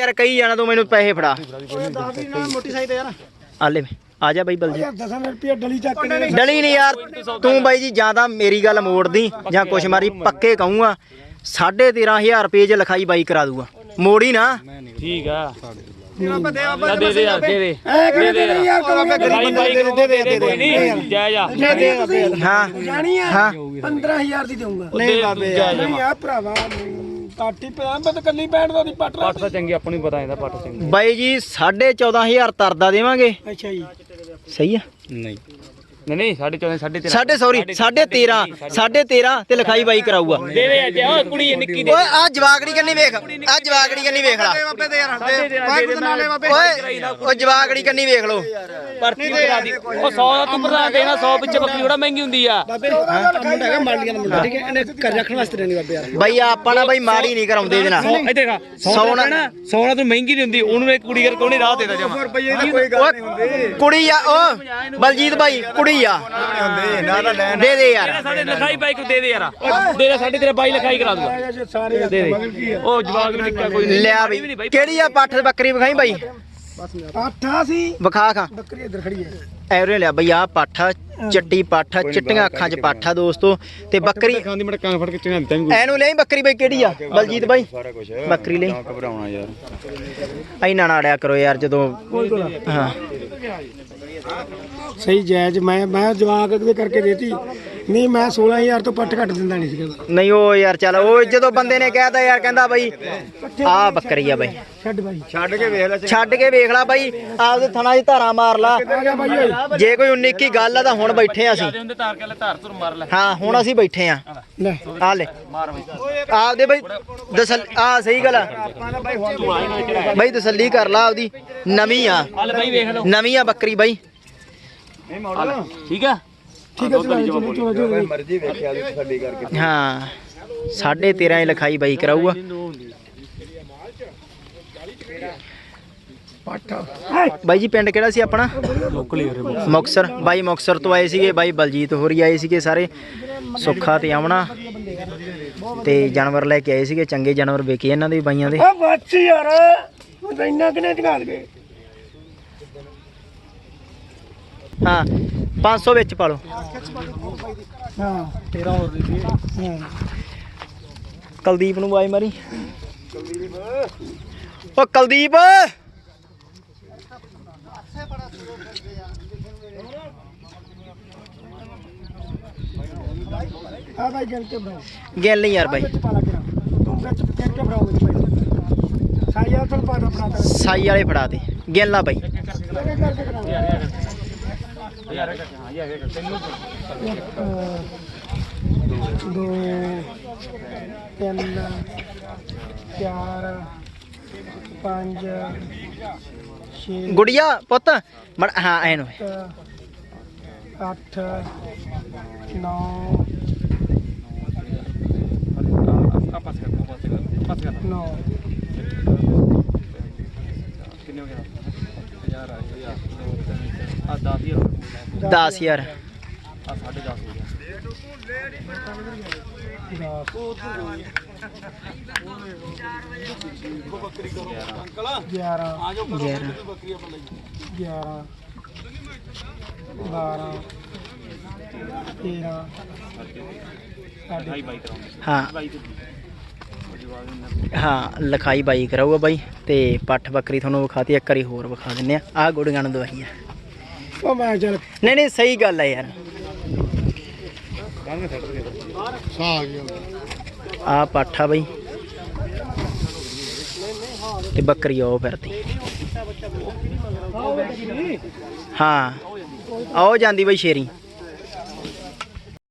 ਯਾਰ ਕਹੀ ਜਾਣਾ ਤੂੰ ਮੈਨੂੰ ਪੈਸੇ ਫੜਾ। ਦੱਸ ਦੀ ਨਾ ਮੋਟੀ ਸਾਈ ਤੇ ਯਾਰ। ਆ ਲੈ ਆ ਜਾ ਬਾਈ ਬਲਜੀ ਯਾਰ 10 ਰੁਪਏ ਡਲੀ ਚੱਕ ਦੇ ਡਲੀ ਨਹੀਂ ਯਾਰ ਤੂੰ ਬਾਈ ਜੀ ਜਾਂ ਤਾਂ ਮੇਰੀ ਗੱਲ ਮੋੜਦੀ ਜਾਂ ਕੁਛ ਮਾਰੀ ਪੱਕੇ ਕਹੂੰਗਾ 13500 ਰੁਪਏ ਚ ਲਿਖਾਈ ਬਾਈ ਕਰਾ ਦੂਗਾ। ਮੋੜੀ ਨਾ। ਠੀਕ ਆ। ਬਾਬਾ ਦੇ ਬਾਬਾ ਦੇ ਦੇ ਯਾਰ ਦੇ ਦੇ। ਐ ਕਿਵੇਂ ਦੇ ਦੇ ਯਾਰ ਭਾਈ ਭਾਈ ਦੇ ਦੇ ਦੇ ਕੋਈ ਨਹੀਂ। ਜਾਇਜ਼ ਆ ਦੇ ਦੇ ਹਾਂ। ਜਾਣੀ ਆ ਹਾਂ 15000 ਦੀ ਦੇਊਂਗਾ। ਨਹੀਂ ਬਾਬੇ ਨਹੀਂ ਆ ਭਰਾਵਾ ਪਾਟੀ ਪਿਆ ਮੈਂ ਕੱਲੀ ਬੈਠ ਦਾ ਦੀ ਪੱਟ ਪੱਟ ਤਾਂ ਚੰਗੀ ਆਪਾਂ ਨੂੰ ਪਤਾ ਇਹਦਾ ਪੱਟ ਚੰਗੀ। ਬਾਈ ਜੀ 14500 ਤਰਦਾ ਦੇਵਾਂਗੇ। ਅੱਛਾ ਜੀ। ਸਹੀ ਆ? ਨਹੀਂ। ਨਹੀਂ ਨਹੀਂ 14.5 13.5 ਸਾਡੇ ਸੌਰੀ 13.5 13.5 ਤੇ ਲਿਖਾਈ ਬਾਈ ਕਰਾਊਗਾ। ਦੇ ਦੇ ਅੱਜ ਓ ਕੁੜੀ ਇਹ ਨਿੱਕੀ ਦੇ ਓਏ ਆ ਜਵਾਗੜੀ ਕੰਨੀ ਵੇਖ ਆ ਜਵਾਗੜੀ ਕੰਨੀ ਵੇਖ ਲਾ। ਬਾਬੇ ਦੇ ਯਾਰ ਦੇ ਨਾਲੇ ਬਾਬੇ। ਓਏ ਉਹ ਜਵਾਗੜੀ ਕੰਨੀ ਵੇਖ ਲੋ ਪਰਚੀ ਕਰਾ ਦੀ ਉਹ 100 ਦਾ ਤੂੰ ਭਰਾ ਦੇਣਾ 100 ਵਿੱਚ ਬੱਕਰੀ ਥੋੜਾ ਮਹਿੰਗੀ ਹੁੰਦੀ ਆ। ਬਾਬੇ ਮੁੰਡਾ ਹੈਗਾ ਮੰਡੀਆਂ ਦਾ ਮੁੰਡਾ ਠੀਕ ਹੈ ਇਹਨੇ ਘਰ ਰੱਖਣ ਵਾਸਤੇ ਰਹਿਣੀ ਬਾਬੇ ਯਾਰ। ਬਾਈ ਆਪਾਂ ਨਾ ਬਾਈ ਮਾੜੀ ਨਹੀਂ ਕਰਾਉਂਦੇ ਇਹਦੇ ਨਾਲ। ਇਹ ਦੇਖਾ 100 ਦਾ ਨਾ 100 ਦਾ ਤੂੰ ਮਹਿੰਗੀ ਨਹੀਂ ਹੁੰਦੀ ਉਹਨੂੰ ਇੱਕ ਕੁੜੀ ਕਰਕੇ ਉਹਨੇ ਰਾਹ ਦੇਦਾ ਜਮਾ। ਰੁਪਏ ਦੀ ਕੋਈ ਓਏ ਕੁੜੀ ਆ ਓ ਬਲਜੀਤ ਬਾਈ ਕੁੜੀ ਆ। ਦੇ ਦੇ ਯਾਰ। ਸਾਡੇ ਲਿਖਾਈ ਬਾਈ ਕੋ ਦੇ ਦੇ ਯਾਰ। ਦੇ ਦੇ ਸਾਡੇ ਤੇਰੇ ਬਾਈ ਲਿਖਾਈ ਕਰਾ ਦੂਗਾ। ਸਾਰੇ ਦੇ ਦੇ। ਉਹ ਜਵਾਗ ਵੀ ਨਿੱਕਾ ਕੋਈ ਨਹੀਂ। ਲਿਆ ਬਈ। ਕਿਹੜੀ ਆ ਪੱਠ ਬੱਕਰੀ ਵਿਖਾਈ ਬਾਈ? ਆਠਾ ਸੀ। ਵਿਖਾ ਖਾਂ। ਬੱਕਰੀ ਇੱਧਰ ਖੜੀ ਹੈ। ਐਵਰੇ ਲਿਆ ਬਈ ਆ ਪਾਠਾ ਚੱਟੀ ਪਾਠਾ ਚਿੱਟੀਆਂ ਅੱਖਾਂ 'ਚ ਪਾਠਾ ਦੋਸਤੋ। ਤੇ ਬੱਕਰੀ ਖਾਂਦੀ? ਮੜ ਫੜ ਕੇ ਚੰਗਾ ਦਿੱਤਾ ਵੀ ਐਨੂੰ ਲਈ ਬੱਕਰੀ ਬਈ ਕਿਹੜੀ ਆ? ਬਲਜੀਤ ਬਾਈ? ਸਾਰਾ ਕੁਝ ਬੱਕਰੀ ਲਈ ਘਬਰਾਉਣਾ ਯਾਰ। ਐਨਾ ਨਾ ਅੜਿਆ ਕਰੋ ਯਾਰ ਜਦੋਂ ਹਾਂ। ਸਹੀ ਜਾਇਜ਼ ਮੈਂ ਮੈਂ ਜਵਾਕ ਦੇ ਕਰਕੇ ਦੇਤੀ। ਨਹੀਂ ਮੈਂ 16000 ਤੋਂ ਪੱਟ ਘੱਟ ਦਿੰਦਾ ਨਹੀਂ ਸੀਗਾ। ਨਹੀਂ ਉਹ ਯਾਰ ਚੱਲ ਉਹ ਜਦੋਂ ਬੰਦੇ ਨੇ ਕਹਿਤਾ ਯਾਰ ਕਹਿੰਦਾ ਬਾਈ ਆ ਬੱਕਰੀ ਆ ਬਾਈ। ਛੱਡ ਬਾਈ। ਛੱਡ ਕੇ ਵੇਖ ਲੈ ਛੱਡ ਕੇ ਵੇਖ ਲੈ ਬਾਈ ਆਪਦੇ ਥਣਾ 'ਚ ਧਾਰਾ ਮਾਰ ਲਾ। ਜੇ ਕੋਈ 19 ਕੀ ਗੱਲ ਆ ਤਾਂ ਹੁਣ ਬੈਠੇ ਆ ਅਸੀਂ। ਹਾਂ ਹੁਣ ਅਸੀਂ ਬੈਠੇ ਆ। ਲੈ। ਆ ਲੈ। ਮਾਰ ਬਈ ਆਪਦੇ ਬਈ ਦਸਲ ਆ ਸਹੀ ਗੱਲ ਆ। ਬਾਈ ਤਸੱਲੀ ਕਰ ਲਾ ਆਪਦੀ। ਨਵੀਂ ਆ। ਹਲ ਬਾਈ ਵੇਖ ਲਓ। ਨਵੀਂ ਆ ਬੱਕਰੀ ਬਾਈ। ਠੀਕ ਆ ਠੀਕ ਹੈ ਚਲੋ ਚਲੋ ਚਲੋ ਚਲੋ ਮਰਜ਼ੀ ਵੇਖਿਆ ਦੀ ਤਸੱਲੀ ਕਰਕੇ ਹਾਂ 13.5 ਹੀ ਲਿਖਾਈ ਬਾਈ ਕਰਾਊਗਾ। ਪੱਟ ਬਾਈ ਜੀ ਪਿੰਡ ਕਿਹੜਾ ਸੀ ਆਪਣਾ? ਮੁਕਸਰ। ਬਾਈ ਮੁਕਸਰ ਤੋਂ ਆਏ ਸੀਗੇ ਬਾਈ ਬਲਜੀਤ ਹੋਰੀ ਆਏ ਸੀਗੇ ਸਾਰੇ। ਸੁੱਖਾ ਤੇ ਆਵਣਾ ਤੇ ਜਾਨਵਰ ਲੈ ਕੇ ਆਏ ਸੀਗੇ ਚੰਗੇ ਜਾਨਵਰ ਵੇਖੇ ਇਹਨਾਂ ਦੇ ਬਾਈਆਂ ਦੇ। ਬੱਚ ਯਾਰ ਉਹ ਤਾਂ ਇੰਨਾ ਕਿਨੇ ਝਗਾ ਗਏ ਹਾਂ 500 ਵਿੱਚ ਪਾ ਲਓ। ਹਾਂ। 13 ਹੋਰ ਦੀ ਹਾਂ। ਕੁਲਦੀਪ ਨੂੰ ਆਵਾਜ਼ ਮਾਰੀ। ਓ ਕੁਲਦੀਪ! ਆ ਬਾਈ ਗਲ ਕੇ ਯਾਰ ਬਾਈ। ਤੂੰ ਵਿੱਚ ਗਲ ਕੇ ਸਾਈ ਵਾਲੇ ਫੜਾ ਦੇ। ਗਿਣ ਲਾ ਬਾਈ। ਕਰਕੇ ਕਰਾ ਦੋ ਤਿੰਨ ਚਾਰ ਪੰਜ ਛੇ ਗੁੜੀਆ ਪੁੱਤ ਮੜ ਹਾਂ ਅੱਠ ਨੌ। ਆਪਾਂ ਸੇ ਕਰ ਨੌ ਕਿੰਨੇ ਹੋ ਗਿਆ ਯਾਰ ਆ ਯਾਰ ਆ 10000 10000 ਆ 10.5 ਹੋ ਗਿਆ। ਗਿਆਰਾਂ। 11 ਗਿਆਰਾਂ। ਬਾਰਾਂ। ਤੇਰਾਂ। ਸਾਢੇ ਭਾਈ ਬਾਈ ਕਰਾਉਂਦੇ ਹਾਂ। ਹਾਂ ਲਿਖਾਈ ਬਾਈ ਕਰਾਊਗਾ ਬਾਈ ਤੇ ਪੱਠ ਬੱਕਰੀ ਤੁਹਾਨੂੰ ਵਿਖਾਤੀ ਇੱਕ ਵਾਰੀ ਹੋਰ ਵਿਖਾ ਦਿੰਨੇ ਆ ਆ ਗੁੜੀਆਂ ਨੂੰ ਦਵਾਈ ਆ ਉਹ ਮੈਂ ਚੱਲ ਨਹੀਂ ਨਹੀਂ ਸਹੀ ਗੱਲ ਆ ਯਾਰ। ਆ ਗਿਆ ਆ ਪਾਠਾ ਬਾਈ। ਤੇ ਬੱਕਰੀ ਉਹ ਫਿਰਦੀ ਹਾਂ ਆਓ ਜਾਂਦੀ ਬਾਈ ਸ਼ੇਰੀ।